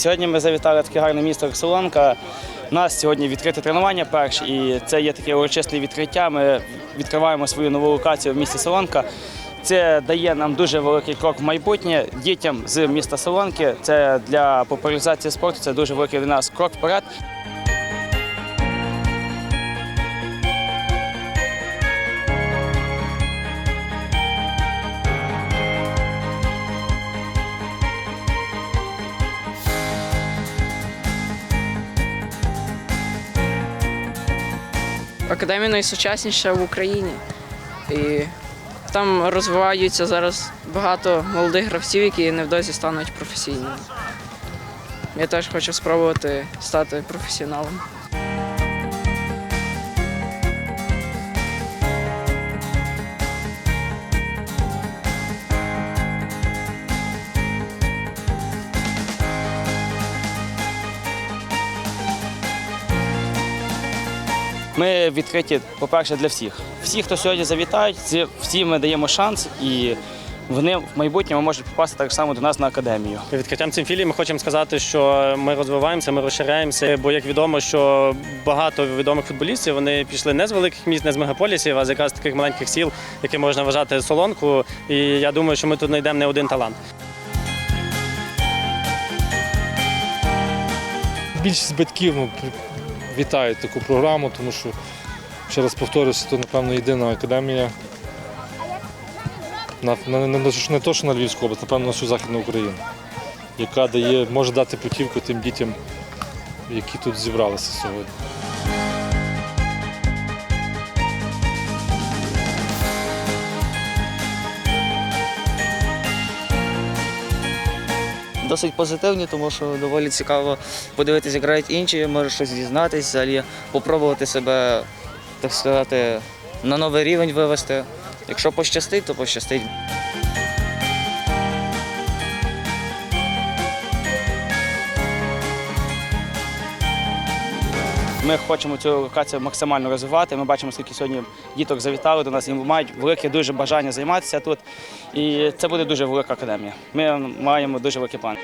Сьогодні ми завітали в таке гарне місто Солонка. У нас сьогодні відкрите тренування перше, і це є таке урочисне відкриття. Ми відкриваємо свою нову локацію в місті Солонка. Це дає нам дуже великий крок в майбутнє дітям з міста Солонки. Це для популяризації спорту. Це дуже великий для нас крок вперед. Академія найсучасніша в Україні. І там розвиваються зараз багато молодих гравців, які невдовзі стануть професійними. Я теж хочу спробувати стати професіоналом. Ми відкриті, по-перше, для всіх. Всі, хто сьогодні завітають, всі ми даємо шанс, і вони в майбутньому можуть попасти так само до нас на академію. Відкриттям цим філії ми хочемо сказати, що ми розвиваємося, ми розширяємося. Бо як відомо, що багато відомих футболістів вони пішли не з великих міст, не з мегаполісів, а з якраз таких маленьких сіл, які можна вважати солонку. І я думаю, що ми тут знайдемо не один талант. Більшість батьків ну, вітають таку програму, тому що, ще раз повторюся, то, напевно, єдина академія. На, на, на, не то, що на Львівську область, напевно, на всю Західну Україну, яка дає, може дати путівку тим дітям, які тут зібралися сьогодні. Досить позитивні, тому що доволі цікаво подивитися, як грають інші, може щось дізнатися, взагалі попробувати себе, так сказати, на новий рівень вивести. Якщо пощастить, то пощастить. Ми хочемо цю локацію максимально розвивати. Ми бачимо, скільки сьогодні діток завітали до нас і мають велике дуже бажання займатися тут. І це буде дуже велика академія. Ми маємо дуже великий план.